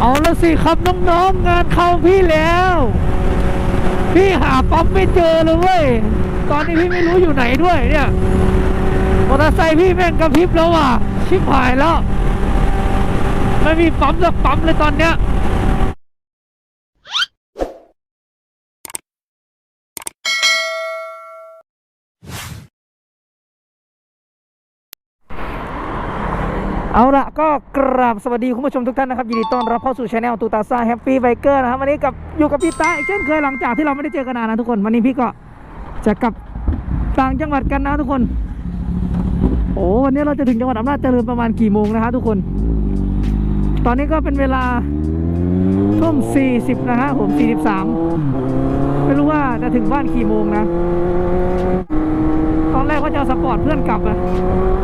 เอาละสิครับน้องๆงานเข้าพี่แล้ว พี่หาปั๊มไม่เจอเลยเว้ยตอนนี้พี่ไม่รู้อยู่ไหนด้วยเนี่ยมอเตอร์ไซค์พี่แม่งกระพริบแล้วว่ะ ชิบหายแล้ว ไม่มีปั๊มสักปั๊มเลยตอนเนี้ย เอาละก็กราบสวัสดีคุณผู้ชมทุกท่านนะครับยินดีต้อนรับเข้าสู่ช anel ตูตาซ่าแฮปปี้ไบเกอร์นะครับวันนี้กับอยู่กับพี่ตาอีกเช่นเคยหลังจากที่เราไม่ได้เจอกันนานนะทุกคนวันนี้พี่ก็จะกลับต่างจังหวัดกันนะทุกคน โอ้วันนี้เราจะถึงจังหวัดอำนาจเจริญประมาณกี่โมงนะฮะทุกคน ตอนนี้ก็เป็นเวลาทุ่ม40นะฮะผม43ไม่รู้ว่าจะถึงบ้านกี่โมงนะ ตอนแรกว่าจะสปอร์ตเพื่อนกลับอะ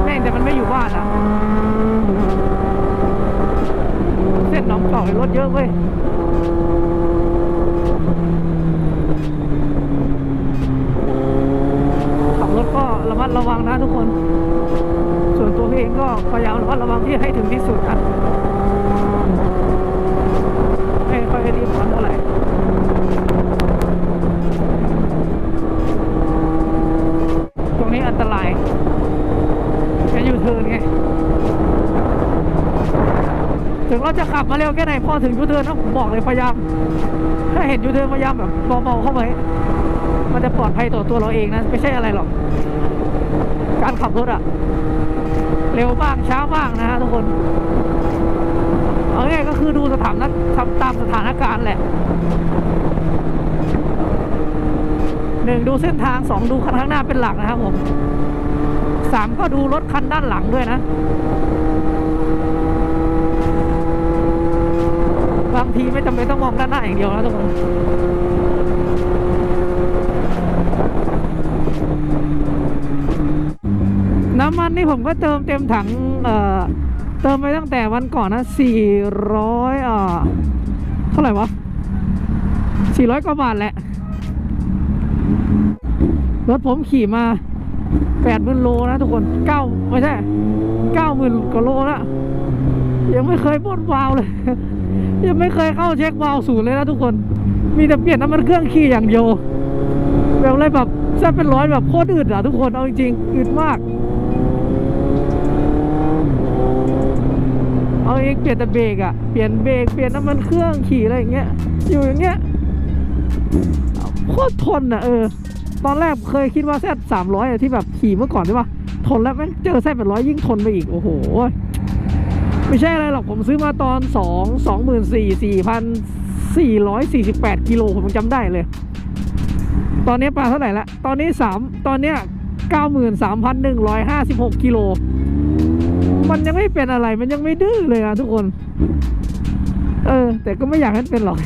แม่งแต่มันไม่อยู่บ้านนะ เเห็นรถเยอะเว้ยขับรถก็ระมัดระวังนะทุกคน ส่วนตัวพี่เองก็พยายามระมัดระวังที่ให้ถึงที่สุดนะ ถึงเราจะขับมาเร็วแค่ไหนพอถึงยูเทิร์นนะผมบอกเลยพยายาม ถ้าเห็นยูเทิร์นพยายามแบบเบาๆเข้าไว้มันจะปลอดภัยต่อตัวเราเองนะ ไม่ใช่อะไรหรอก การขับรถอะเร็วบ้างช้าบ้างนะฮะทุกคน เอาง่ายก็คือดูสถานะทำตามสถานการณ์แหละหนึ่งดูเส้นทางสองดูคันข้างหน้าเป็นหลักนะครับผมสามก็ดูรถคันด้านหลังด้วยนะ บางทีไม่จำเป็นต้องมองด้านหน้าอย่างเดียวนะทุกคนน้ำมันนี่ผมก็เติมเต็มถังเอ่อเติมไปตั้งแต่วันก่อนนะ 400เอ่อเท่าไหร่วะ 400 กว่าบาทแหละ รถผมขี่มาแปดหมื่นโลนะทุกคนเก้าไม่ใช่เก้าหมื่นกว่าโลแล้วยังไม่เคยบดวาวเลย ยังไม่เคยเข้าเช็ควาล์วศูนย์เลยนะทุกคน มีแต่เปลี่ยนน้ำมันเครื่องขี่อย่างเดียวแบบอะไรแบบแซ่บเป็นร้อยแบบโคตรอึดอะทุกคนเอาจริงๆอึดมาก เอาเองเปลี่ยนแต่เบรกอะเปลี่ยนเบรกเปลี่ยนน้ำมันเครื่องขี่อะไรอย่างเงี้ยอยู่อย่างเงี้ยโคตรทนอะเออ ตอนแรกเคยคิดว่าแซ่ดสามร้อยที่แบบขี่เมื่อก่อนใช่ปะทนแล้วแม่งเจอแซ่ดเป็นร้อยยิ่งทนไปอีกโอ้โห ไม่ใช่อะไรหรอกผมซื้อมาตอนสองสองหมื่นสี่สี่พันสี่ร้อยสี่สิบแปดกิโลผมจำได้เลย ตอนนี้ปลาเท่าไหร่ละ ตอนนี้สามตอนเนี้ยเก้าหมื่นสามพันหนึ่งร้อยห้าสิบหกกิโล มันยังไม่เป็นอะไรมันยังไม่ดื้อเลยนะทุกคน เออ แต่ก็ไม่อยากให้มันเป็นหรอก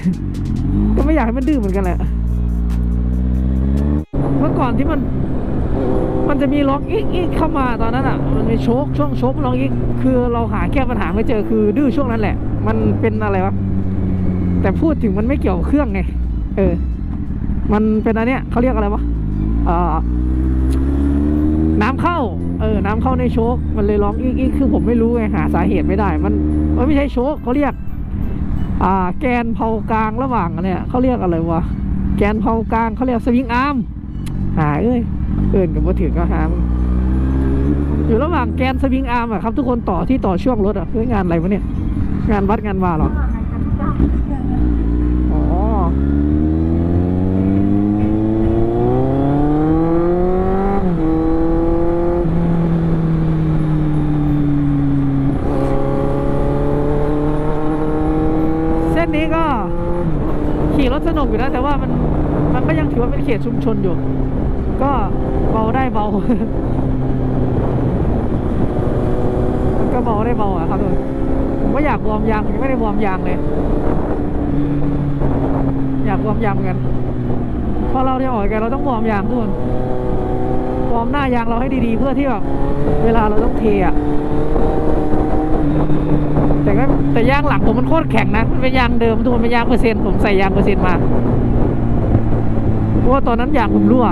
ก็ไม่อยากให้มันดื้อเหมือนกันแหละ เมื่อก่อนที่มัน มันจะมีล็อกอีกอีกเข้ามาตอนนั้นอะ มันมีโชคช่วงโชคล็อกอีกคือเราหาแก้ปัญหาไม่เจอคือดื้อช่วงนั้นแหละ มันเป็นอะไรวะแต่พูดถึงมันไม่เกี่ยวเครื่องไงเออ มันเป็นอันเนี้ยเขาเรียกอะไรวะเอ่อน้ำเข้า เออ น้ำเข้าในโชคมันเลยร้องอีกอีกคือผมไม่รู้ไงหาสาเหตุไม่ได้ มันมันไม่ใช่โชคเขาเรียก อ่า แกนเผากลางระหว่างเนี่ยเขาเรียกอะไรวะ แกนเผากลางเขาเรียกสวิงอาร์มหายเอ้ย เอินกับว่าถือก็หามอยู่ระหว่างแกนสวิงอาร์มอะครับทุกคนต่อที่ต่อช่วงรถอะเพื่องานอะไรวะเนี่ย งานวัดงานวาเหรออ๋อเส้นนี้ก็ขี่รถสนุกอยู่นะแต่ว่ามันมันก็ยังถือว่าเป็นเขตชุมชนอยู่ ก็เบาได้เบา ก็เบาได้เบาอะครับทุกคนผมก็อยากวอร์มยางผมยังไม่ได้วอร์มยางเลย อยากวอร์มยางเหมือนกันพอเราจะออกกันเราต้องวอร์มยางทุกคนวอร์มหน้ายางเราให้ดีๆ เพื่อที่แบบเวลาเราต้องเทอะแต่ก็แต่ยางหลังผมมันโคตรแข็งนะมันเป็นยางเดิมทุกคนเป็นยางเปอร์เซ็นต์ผมใส่ยางเปอร์เซ็นต์มาเพราะว่าตอนนั้นยางผมรั่ว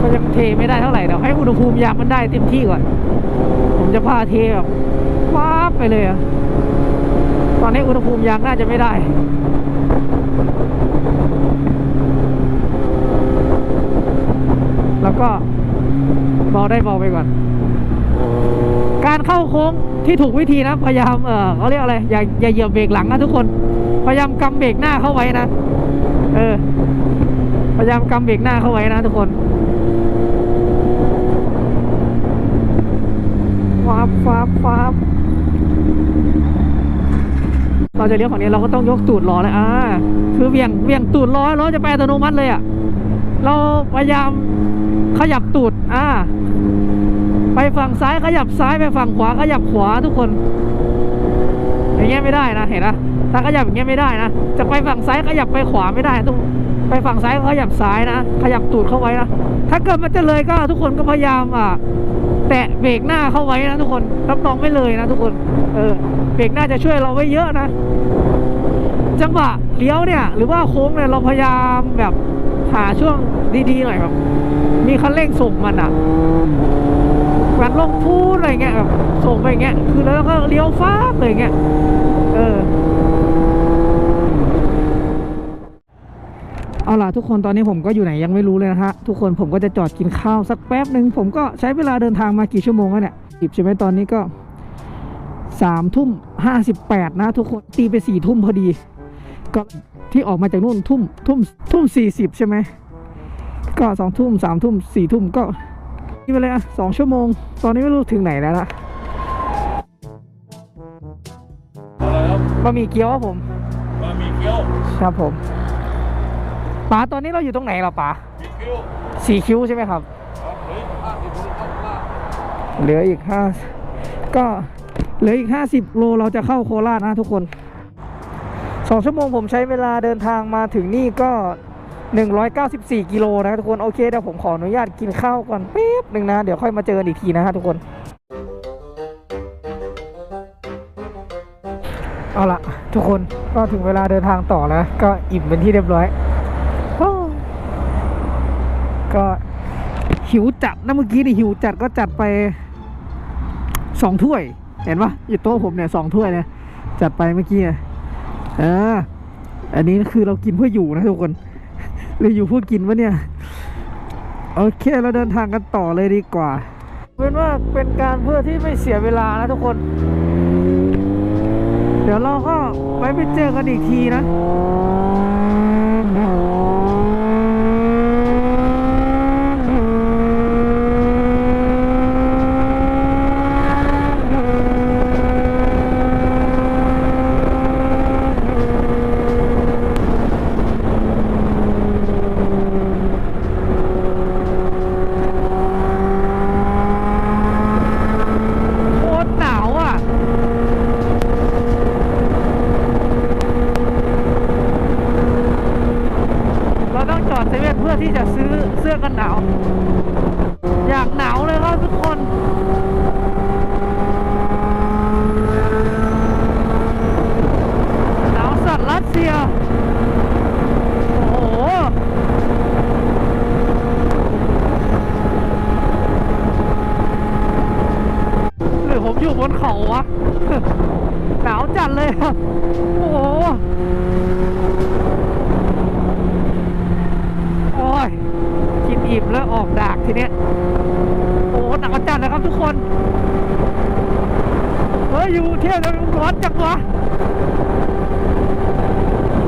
ก็ยัง เท ไม่ได้เท่าไหร่เดี๋ยวให้อุณหภูมิยางมันได้เต็มที่ก่อน ผมจะพาเทแบบฟ้าบไปเลยอะตอนนี้อุณหภูมิยางน่าจะไม่ได้แล้วก็เบาได้เบาไปก่อน การเข้าโค้งที่ถูกวิธีนะ พยายามเออเขาเรียกอะไร อย่าอย่าเหยียบเบรกหลังนะทุกคน พยายามกำเบรกหน้าเข้าไว้นะ เออ พยายามกำเบรกหน้าเข้าไว้นะทุกคน ฟ้าบฟ้าบฟ้าบเราจะเลี้ยวฝั่งนี้เราก็ต้องยกตูดล้อเลยอ่าคือเบี่ยงเบี่ยงตูดล้อล้อจะไปอัตโนมัติเลยอะเราพยายามขยับตูดอ่าไปฝั่งซ้ายขยับซ้ายไปฝั่งขวาขยับขวาทุกคน อย่างเงี้ยไม่ได้นะเห็นนะถ้าขยับอย่างเงี้ยไม่ได้นะจะไปฝั่งซ้ายขยับไปขวาไม่ได้ต้องไปฝั่งซ้ายขยับซ้ายนะขยับตูดเข้าไว้นะถ้าเกิดมันจะเลยก็ทุกคนก็พยายามอะ แตะเบรกหน้าเข้าไว้นะทุกคนรับรองไม่เลยนะทุกคน เออเบรกหน้าจะช่วยเราไว้เยอะนะ จังหวะเลี้ยวเนี่ย หรือว่าโค้งเนี่ยเราพยายามแบบหาช่วงดีๆหน่อยแบบมีคันเร่งส่งมันอะแบบลงพูดอะไรเงี้ยแบบส่งไปอย่างเงี้ย คือแล้วก็เลี้ยวฟ้าบเลยเงี้ย เออ เอาล่ะทุกคนตอนนี้ผมก็อยู่ไหนยังไม่รู้เลยนะฮะทุกคนผมก็จะจอดกินข้าวสักแป๊บหนึ่งผมก็ใช้เวลาเดินทางมากี่ชั่วโมงแล้วเนี่ยสิบใช่ไหมตอนนี้ก็สามทุ่มห้าสิบแปดนะทุกคนตีไปสี่ทุ่มพอดี ก็ที่ออกมาจากนู่นทุ่มทุ่มทุ่มสี่สิบใช่ไหมก็สองทุ่มสามทุ่มสี่ทุ่มก็นี่ไปเลยอะสองชั่วโมง ตอนนี้ไม่รู้ถึงไหนแล้วล่ะอะไรครับบะหมี่เกี๊ยวครับผมบะหมี่เกี๊ยวครับผม ป๋าตอนนี้เราอยู่ตรงไหนเรอป๋าสี่คิ้วใช่ไหมครับเหลืออีกห้าก็เหลืออีกห้าสิบโลเราจะเข้าโคราชนะทุกคนสองชั่วโมงผมใช้เวลาเดินทางมาถึงนี่ก็หนึ่งร้อยเก้าสิบสี่กิโลนะทุกคนโอเคเดี๋ยวผมขออนุญาตกินข้าวก่อนแป๊บหนึ่งนะ เดี๋ยวค่อยมาเจอกันอีกทีนะฮะทุกคน เอาละทุกคนก็ถึงเวลาเดินทางต่อแล้ว ก็อิ่มเป็นที่เรียบร้อย ก็หิวจัดนะเมื่อกี้นี่หิวจัดก็จัดไปสองถ้วย เห็นปะอยู่โต๊ะผมเนี่ยสองถ้วยเนี่ยจัดไปเมื่อกี้อะเอออันนี้คือเรากินเพื่ออยู่นะทุกคนเราอยู่เพื่อกินวะเนี่ยโอเคเราเดินทางกันต่อเลยดีกว่า เป็นว่าเป็นการเพื่อที่ไม่เสียเวลานะทุกคน เดี๋ยวเราก็ไว้ไปเจอกันอีกทีนะ โคตรหนาวอะ เราต้องจอดเซเว่นเพื่อที่จะซื้อเสื้อกันหนาว อยากหนาวเลยครับทุกคน หนาวสัตว์รัสเซีย โอ้โห หรือผมอยู่ บนเขาวะหนาวจัดเลยอะโอ้โหโอ้ยกินอิ่มแล้วออกดากทีเนี้ยโอ้หนาวจัดเลยครับทุกคนเฮ้ยอยู่เที่ยวแล้วมันร้อนจังวะ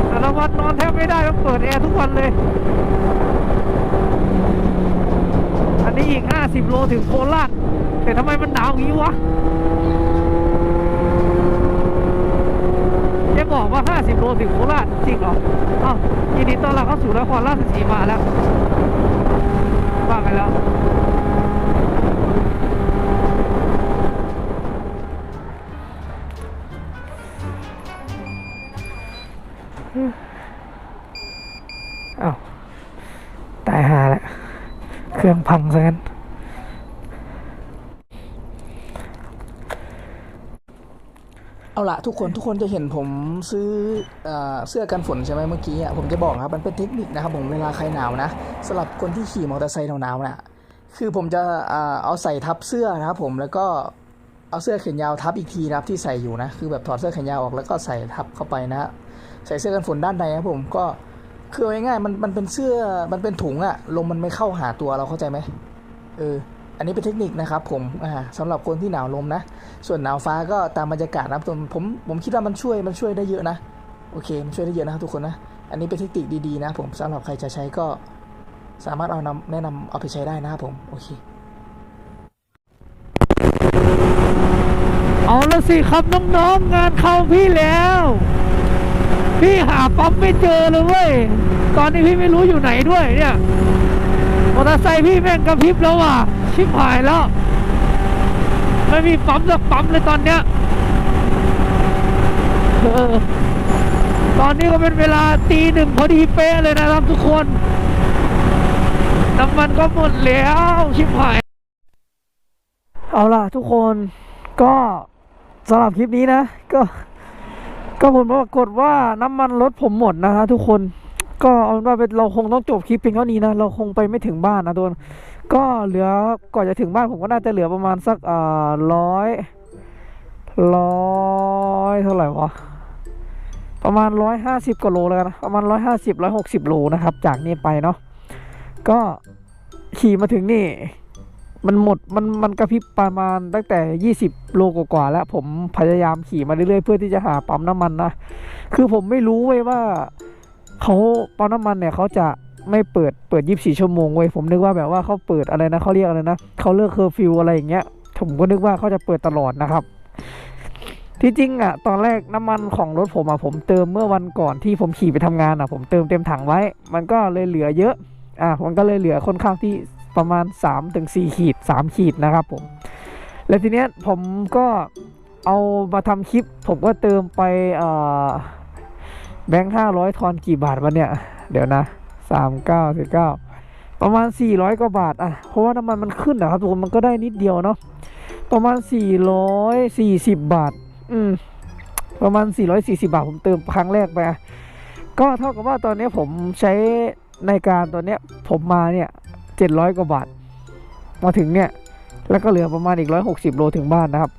แต่ละวันนอนแทบไม่ได้ต้องเปิดแอร์ทุกวันเลย อันนี้อีก 50 โลถึงโคราชแต่ทำไมมันหนาวอย่างนี้วะจะ บอกว่า 50 โลถึงโคราชจริงเหรออ้าวยินดีต้อนรับเข้าสู่นครราชสีมาแล้วว่ากันแล้วอ้าวตายหาแล้ว เครื่องพังซะงั้น เอาละทุกคนทุกคนจะเห็นผมซื้อเอเสื้อกันฝนใช่ไหมเมื่อกี้อะผมจะบอกครับมันเป็นเทคนิคนะครับผมเวลาใครหนาวนะสำหรับคนที่ขี่มอเตอร์ไซค์หนาวๆนะคือผมจะเอาใส่ทับเสื้อนะครับผมแล้วก็เอาเสื้อแขนยาวทับอีกทีนะครับที่ใส่อยู่นะคือแบบถอดเสื้อแขนยาวออกแล้วก็ใส่ทับเข้าไปนะฮะใส่เสื้อกันฝนด้านในครับผมก็คือเอาง่ายๆมันมันเป็นเสื้อมันเป็นถุงอะลมมันไม่เข้าหาตัวเราเข้าใจไหมเออ อันนี้เป็นเทคนิคนะครับผมอ่าสำหรับคนที่หนาวลมนะ ส่วนหนาวฟ้าก็ตามบรรยากาศนะผมผมผมคิดว่ามันช่วยมันช่วยได้เยอะนะโอเคมันช่วยได้เยอะนะครับทุกคนนะ อันนี้เป็นเทคนิคดีๆนะผมสำหรับใครจะใช้ก็สามารถเอานำแนะนำเอาไปใช้ได้นะครับผมโอเคเอาละสิครับน้องๆงานเข้าพี่แล้ว พี่หาปั๊มไม่เจอเลยเว้ยตอนนี้พี่ไม่รู้อยู่ไหนด้วยเนี่ยมอเตอร์ไซค์พี่แม่งกระพริบแล้วว่ะ ชิบหายแล้ว ไม่มีปั๊มสักปั๊มเลยตอนเนี้ยตอนนี้ก็เป็นเวลาตีหนึ่งพอดีเป๊ะเลยนะครับทุกคนน้ำมันก็หมดแล้ว ชิบหาย เอาล่ะทุกคนก็สำหรับคลิปนี้นะ ก็ ก็ผลปรากฏว่าน้ำมันรถผมหมดนะฮะทุกคน ก็เอาเป็นว่าเป็นเราคงต้องจบคลิปเพียงเท่านี้นะ เราคงไปไม่ถึงบ้านนะทุกคน ก็เหลือก่อนจะถึงบ้านผมก็น่าจะเหลือประมาณสักอ่าร้อยร้อยเท่าไหร่วะประมาณร้อยห้าสิบกว่าโลแล้วกันะประมาณร้อยห้าสิบร้อยหกสิบโลนะครับจากนี้ไปเนาะก็ขี่มาถึงนี่ มันหมดมันมันกระพริบประมาณตั้งแต่ 20 โลกว่าๆแล้ว ผมพยายามขี่มาเรื่อยๆเพื่อที่จะหาปั๊มน้ำมันนะคือผมไม่รู้เว้ยว่าเขาปั๊มน้ำมันเนี่ยเขาจะ ไม่เปิดเปิด 24 ชั่วโมงเว้ยผมนึกว่าแบบว่าเขาเปิดอะไรนะเขาเรียกอะไรนะเขาเลิกเคอร์ฟิวอะไรอย่างเงี้ยผมก็นึกว่าเขาจะเปิดตลอดนะครับ ที่จริงอะตอนแรกน้ำมันของรถผมอะผมเติมเมื่อวันก่อนที่ผมขี่ไปทำงานอะ ผมเติมเต็มถังไว้ มันก็เลยเหลือเยอะอะมันก็เลยเหลือค่อนข้างที่ประมาณ3ถึง4ขีด3ขีดนะครับผม แล้วทีเนี้ยผมก็เอามาทำคลิป ผมก็เติมไปแบงค์ห้าร้อยทอนกี่บาทวะเนี่ย เดี๋ยวนะ สามเก้าสิบเก้าประมาณ 400 กว่าบาท อะ เพราะว่าน้ำมันมันขึ้นนะครับทุกคนมันก็ได้นิดเดียวเนาะ ประมาณ 440 บาท อืม ประมาณ 440 บาท ผมเติมครั้งแรกไปอะ ก็เท่ากับว่าตอนนี้ผมใช้ในการตัวเนี้ย ผมมาเนี่ยเจ็ดร้อยกว่าบาท มาถึงเนี่ย แล้วก็เหลือประมาณอีกร้อยหกสิบโลถึงบ้านนะครับ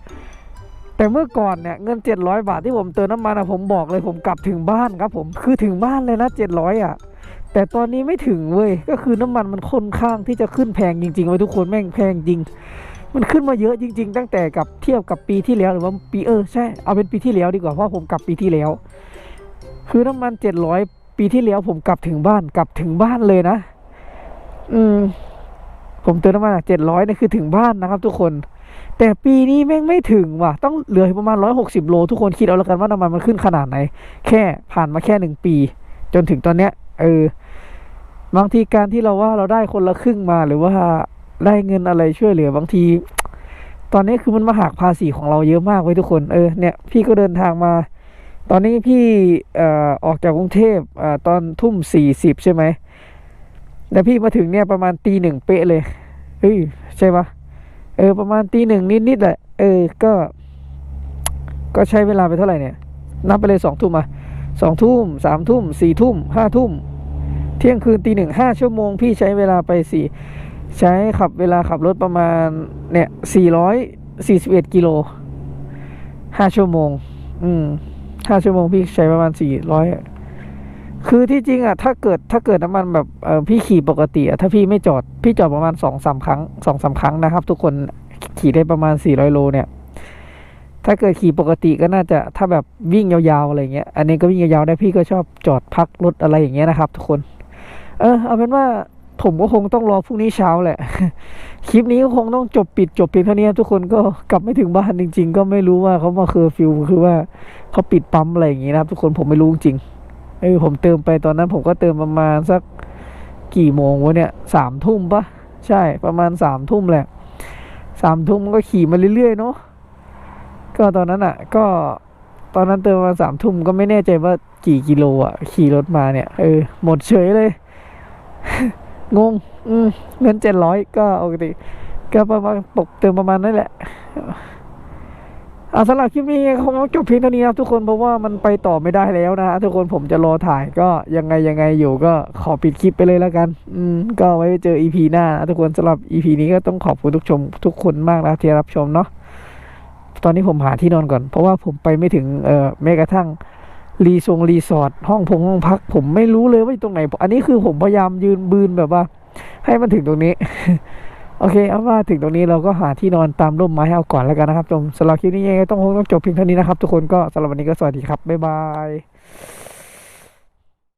แต่เมื่อก่อนเนี่ยเงินเจ็ดร้อยบาทที่ผมเติมน้ำมันอะผมบอกเลยผมกลับถึงบ้านครับ ผม คือถึงบ้านเลยนะเจ็ดร้อยอะ แต่ตอนนี้ไม่ถึงเว้ย ก็คือน้ำมันมันค่อนข้างที่จะขึ้นแพงจริงๆไว้ยทุกคนแม่งแพงจริง มันขึ้นมาเยอะจริง ๆ ตั้งแต่กับเทียบกับปีที่แล้วหรือว่าปีเออใช่เอาเป็นปีที่แล้วดีกว่าเพราะผมกลับปีที่แล้ว คือน้ำมันเจ็ดร้อยปีที่แล้วผมกลับถึงบ้านกลับถึงบ้านเลยนะ อืม ผมเติมน้ำมันเจ็ดร้อยนี่คือถึงบ้านนะครับ ทุกคน แต่ปีนี้แม่งไม่ถึงว่ะ ต้องเหลือประมาณร้อยหกสิบโล ทุกคนคิดเอาแล้วกันว่าน้ำมันมันขึ้นขนาดไหน แค่ผ่านมาแค่หนึ่งปี จนถึงตอนเนี้ย เออ บางทีการที่เราว่าเราได้คนละครึ่งมาหรือว่าได้เงินอะไรช่วยเหลือบางที ตอนนี้คือมันมาหักภาษีของเราเยอะมากไว้ยทุกคนเออเนี่ยพี่ก็เดินทางมา ตอนนี้พี่อออกจากกรุงเทพอตอนทุ่มสี่สิบใช่ไหมแล้วพี่มาถึงเนี่ยประมาณตีหนึ่งเป๊ะเลยเฮ้ยใช่ปะเออประมาณตีหนึ่งนิดๆแหละเออก็ ก็ใช้เวลาไปเท่าไหร่เนี่ย นับไปเลยสองทุ่มอะสองทุ่มสามทุ่มสี่ทุ่มห้าทุ่ม ที่ยงคืนตีหนึ่งห้าชั่วโมง พี่ใช้เวลาไปสี่ใช้ขับเวลาขับรถประมาณเนี่ยสี่ร้อยสี่สิบเอ็ดกิโลห้าชั่วโมง อืมห้าชั่วโมงพี่ใช้ประมาณสี่ร้อยคือที่จริงอะถ้าเกิดถ้าเกิดน้ำมันแบบเออพี่ขี่ปกติอะถ้าพี่ไม่จอด พี่จอดประมาณสองสามครั้งสองสามครั้งนะครับ ทุกคนขี่ได้ประมาณสี่ร้อยโลเนี่ย ถ้าเกิดขี่ปกติก็น่าจะถ้าแบบวิ่งยาวๆอะไรเงี้ย อันนี้ก็วิ่งยาวๆได้พี่ก็ชอบจอดพักรถอะไรอย่างเงี้ยนะครับ ทุกคน เออเอาเป็นว่าผมก็คงต้องรอพรุ่งนี้เช้าแหละ คลิปนี้ก็คงต้องจบปิดจบเพียงเท่านี้ทุกคนก็กลับไม่ถึงบ้านจริง ๆ ก็ไม่รู้ว่าเขามาเคอร์ฟิวคือว่าเขาปิดปั๊มอะไรอย่างงี้นะครับ ทุกคนผมไม่รู้จริงเออผมเติมไปตอนนั้นผมก็เติมประมาณสักกี่โมงวะเนี่ยสามทุ่มปะใช่ประมาณสามทุ่มแหละสามทุ่มก็ขี่มาเรื่อยๆเนาะก็ตอนนั้นอะ ก็ตอนนั้นเติมมาสามทุ่มก็ไม่แน่ใจว่ากี่กิโลอะ ขี่รถมาเนี่ย เออ หมดเฉยเลย งงอืมเงินเจ็ดร้อยก็ปกติก็ประมาณปกเติมประมาณนั่นแหละอาสำหรับคลิปนี้คงต้องจบเพียงเท่านี้นะครับทุกคนเพราะว่ามันไปต่อไม่ได้แล้วนะฮะทุกคนผมจะรอถ่ายก็ยังไงยังไงอยู่ก็ขอปิดคลิปไปเลยแล้วกัน อืมก็ไว้เจอ EP หน้านะทุกคนสำหรับ EP นี้ก็ต้องขอบคุณทุกชม ทุกคนมากนะที่รับชมเนาะตอนนี้ผมหาที่นอนก่อน เพราะว่าผมไปไม่ถึงเอ่อแม้กระทั่ง รีทรงรีสอร์ทห้องพงห้องพัก ผมไม่รู้เลยว่าอยู่ตรงไหน อันนี้คือผมพยายามยืนบืนแบบว่า ให้มันถึงตรงนี้ โอเคเอาว่าถึงตรงนี้เราก็หาที่นอนตามร่มไม้ให้เอาก่อนแล้วกันนะครับผมสำหรับคลิปนี้ยังไงต้องคงต้องจบเพียงเท่านี้นะครับ ทุกคนก็สำหรับวันนี้ก็สวัสดีครับบ๊ายบาย